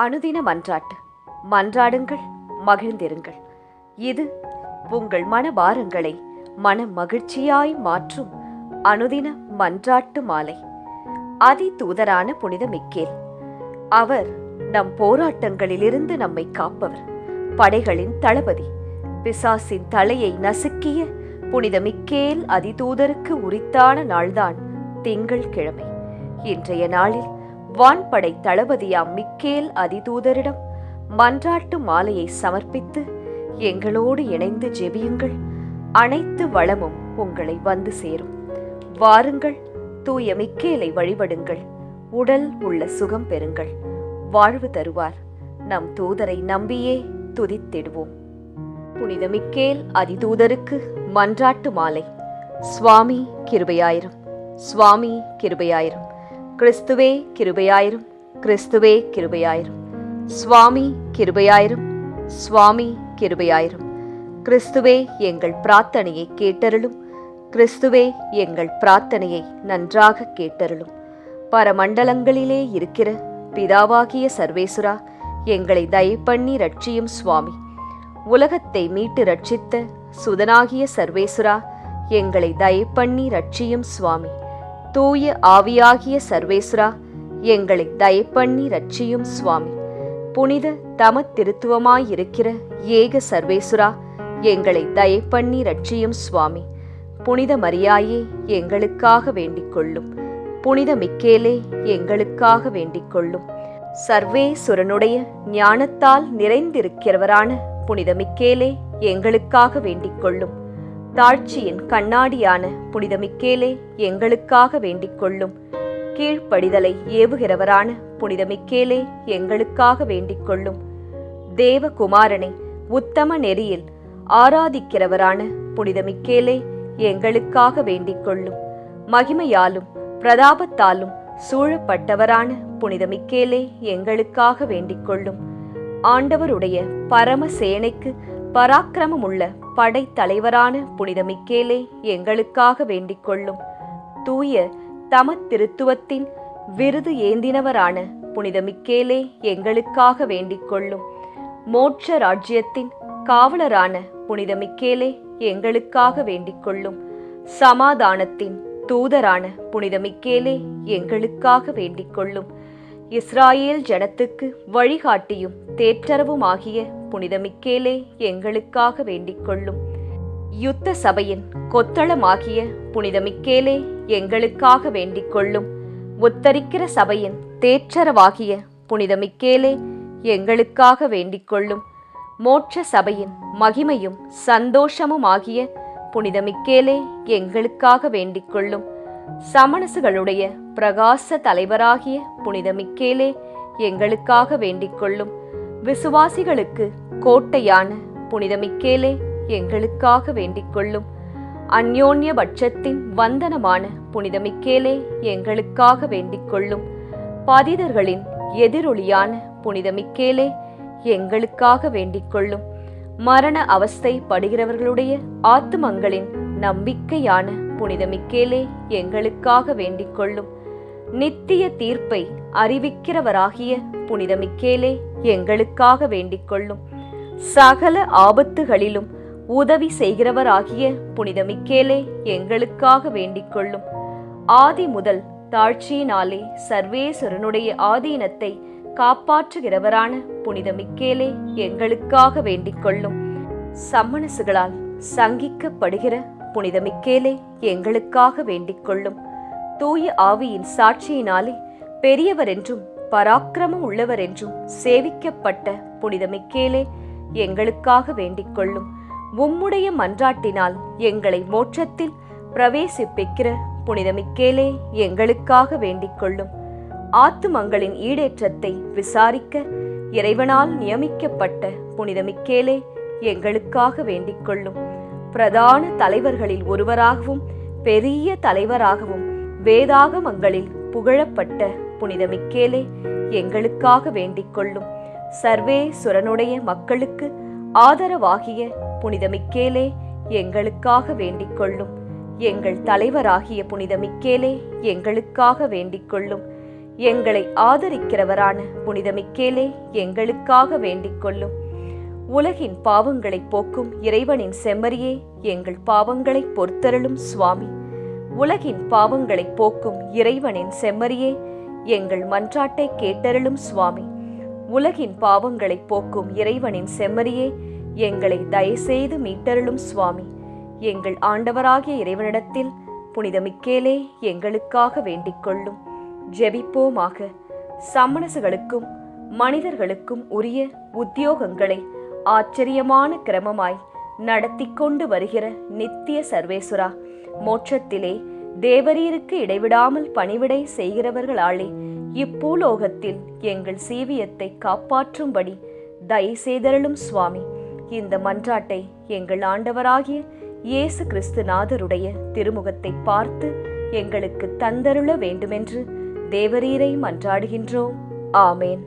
அனுதின மன்றாட்டு. மன்றாடுங்கள் மகிழ்ந்திருங்கள். இது உங்கள் மனபாரங்களை மன மகிழ்ச்சியாய் மாற்றும் அனுதின மன்றாட்டு மாலை. அதி தூதரான புனித மிக்கேல் அவர் நம் போராட்டங்களிலிருந்து நம்மை காப்பவர். படைகளின் தளபதி பிசாசின் தலையை நசுக்கிய புனித மிக்கேல் அதிதூதருக்கு உரித்தான நாள்தான் திங்கள் கிழமை. இன்றைய நாளில் வான்படை தளபதியாம் மிக்கேல் அதிதூதரிடம் மன்றாட்டு மாலையை சமர்ப்பித்து எங்களோடு இணைந்து ஜெபியுங்கள். அனைத்து வளமும் உங்களை வந்து சேரும். வாருங்கள். தூய மிக்கேலை வழிபடுங்கள். உடல் உள்ள சுகம் பெறுங்கள். வாழ்வு தருவார். நம் தூதரை நம்பியே துதித்திடுவோம். புனித மிக்கேல் அதிதூதருக்கு மன்றாட்டு மாலை. சுவாமி கிருபையாயிரம். சுவாமி கிருபையாயிரம். கிறிஸ்துவே கிருபையாயிரும். கிறிஸ்துவே கிருபையாயிரும். சுவாமி கிருபையாயிரும். சுவாமி கிருபையாயிரும். கிறிஸ்துவே எங்கள் பிரார்த்தனையை கேட்டருளும். கிறிஸ்துவே எங்கள் பிரார்த்தனையை நன்றாக கேட்டருளும். பரமண்டலங்களிலே இருக்கிற பிதாவாகிய சர்வேசுரா எங்களை தயப்பண்ணி ரட்சியும் சுவாமி. உலகத்தை மீட்டு ரட்சித்த சுதனாகிய சர்வேசுரா எங்களை தயப்பண்ணி ரட்சியும் சுவாமி. தூய ஆவியாகிய சர்வேசுரா எங்களை தயப்பண்ணி ரட்சியும் சுவாமி. புனித தம திருத்துவமாயிருக்கிற ஏக சர்வேசுரா எங்களை தயப்பண்ணி ரட்சியும் சுவாமி. புனித மரியாயே எங்களுக்காக வேண்டிக் கொள்ளும் புனித மிக்கேலே எங்களுக்காக வேண்டிக் கொள்ளும் சர்வேசுரனுடைய ஞானத்தால் நிறைந்திருக்கிறவரான புனித மிக்கேலே எங்களுக்காக வேண்டிக் கொள்ளும் தாழ்ச்சியின் கண்ணாடியான புனித மிக்கேலே எங்களுக்காக வேண்டிக் கொள்ளும் கீழ்ப்படிதலை ஏவுகிறவரான புனித மிக்கேலே எங்களுக்காக வேண்டிக் கொள்ளும் தேவகுமாரனை உத்தம நெறியில் ஆராதிக்கிறவரான புனித மிக்கேலே எங்களுக்காக வேண்டிக் கொள்ளும் மகிமையாலும் பிரதாபத்தாலும் சூழப்பட்டவரான புனித மிக்கேலே எங்களுக்காக வேண்டிக் கொள்ளும் ஆண்டவருடைய பரம சேனைக்கு பராக்கிரமமுள்ள படைத்தலைவரான புனித மிக்கேலே எங்களுக்காக வேண்டிக் கொள்ளும் தூய தமத்திருத்துவத்தின் விருது ஏந்தினவரான புனித மிக்கேலே எங்களுக்காக வேண்டிக் கொள்ளும் மோட்ச ராஜ்யத்தின் காவலரான புனித மிக்கேலே எங்களுக்காக வேண்டிக் கொள்ளும் சமாதானத்தின் தூதரான புனித மிக்கேலே எங்களுக்காக வேண்டிக் கொள்ளும் இஸ்ராயேல் ஜனத்துக்கு வழிகாட்டியும் தேற்றரவுமாகிய புனித மிக்கேலே எங்களுக்காக வேண்டிக் கொள்ளும். யுத்த சபையின் கொத்தளமாகிய புனித மிக்கேலே எங்களுக்காக வேண்டிக் கொள்ளும். உத்தரிக்கிற சபையின் தேற்றரவாகிய புனித மிக்கேலே எங்களுக்காக வேண்டிக் கொள்ளும். மோட்ச சபையின் மகிமையும் சந்தோஷமுமாகிய புனித மிக்கேலே எங்களுக்காக வேண்டிக் கொள்ளும். சமணசுகளுடைய பிரகாச தலைவராகிய புனித மிக்கேலே எங்களுக்காக வேண்டிக் கொள்ளும். விசுவாசிகளுக்கு கோட்டையான புனித மிக்கேலே எங்களுக்காக வேண்டிக் கொள்ளும் அந்யோன்ய பட்சத்தின் வந்தனமான புனித மிக்கேலே எங்களுக்காக வேண்டிக் கொள்ளும் பதிதர்களின் எதிரொலியான புனித மிக்கேலே எங்களுக்காக வேண்டிக் கொள்ளும் மரண அவஸ்தை படுகிறவர்களுடைய ஆத்துமங்களின் நம்பிக்கையான புனித மிக்கேலே எங்களுக்காக வேண்டிக் கொள்ளும் நித்திய தீர்ப்பை அறிவிக்கிறவராகிய புனித மிக்கேலே எங்களுக்காக வேண்டிக் கொள்ளும் சகல ஆபத்துகளிலும் உதவி செய்கிறவராகிய புனித மிக்கேலே எங்களுக்காக வேண்டிக் கொள்ளும் ஆதி முதல் தாழ்ச்சியினாலே சர்வேஸ்வரனுடைய ஆதீனத்தை காப்பாற்றுகிறவரான புனித மிக்கேலே எங்களுக்காக வேண்டிக் கொள்ளும் சம்மனசுகளால் சங்கிக்கப்படுகிற புனித மிக்கேலே எங்களுக்காக வேண்டிக் கொள்ளும் தூய ஆவியின் சாட்சியினாலே பெரியவர் என்றும் பராக்கிரமம் உள்ளவர் என்றும் சேவிக்கப்பட்ட புனித மிக்கேலே எங்களுக்காக வேண்டிக் கொள்ளும் உம்முடைய மன்றாட்டினால் எங்களை மோட்சத்தில் பிரவேசிப்பிக்கிற புனித மிக்கேலே எங்களுக்காக வேண்டிக் கொள்ளும் ஆத்துமங்களின் ஈடேற்றத்தை விசாரிக்க இறைவனால் நியமிக்கப்பட்ட புனித மிக்கேலே எங்களுக்காக வேண்டிக் கொள்ளும் பிரதான தலைவர்களில் ஒருவராகவும் பெரிய தலைவராகவும் வேதாகமங்களில் புகழப்பட்ட புனித மிக்கேலே எங்களுக்காக வேண்டிக் கொள்ளும் சர்வே சுரனுடைய மக்களுக்கு ஆதரவாகிய புனித மிக்கேலே எங்களுக்காக வேண்டிக் கொள்ளும் எங்கள் தலைவராகிய புனித மிக்கேலே எங்களுக்காக வேண்டிக் கொள்ளும் எங்களை ஆதரிக்கிறவரான புனித மிக்கேலே எங்களுக்காக வேண்டிக் கொள்ளும் உலகின் பாவங்களை போக்கும் இறைவனின் செம்மறியே எங்கள் பாவங்களை பொறுத்தருளும் சுவாமி. உலகின் பாவங்களை போக்கும் இறைவனின் செம்மறியே எங்கள் மன்றாட்டை கேட்டருளும் சுவாமி. உலகின் பாவங்களை போக்கும் இறைவனின் செம்மறியே எங்களை தயசெய்து மீட்டருளும் சுவாமி. எங்கள் ஆண்டவராகிய இறைவனிடத்தில் புனித மிக்கேலே எங்களுக்காக வேண்டிக் கொள்ளும். ஜெபிப்போமாக. சம்மனசுகளுக்கும் மனிதர்களுக்கும் உரிய உத்தியோகங்களை ஆச்சரியமான கிரமமாய் நடத்தி கொண்டு வருகிற நித்திய சர்வேசுரா மோட்சத்திலே தேவரீருக்கு இடைவிடாமல் பணிவிடை செய்கிறவர்களாலே இப்பூலோகத்தில் எங்கள் சீவியத்தை காப்பாற்றும்படி தயசெய்தருளும் சுவாமி. இந்த மன்றாட்டை எங்கள் ஆண்டவராகிய இயேசு கிறிஸ்துநாதருடைய திருமுகத்தை பார்த்து எங்களுக்கு தந்தருள வேண்டுமென்று தேவரீரை மன்றாடுகின்றோம். ஆமேன்.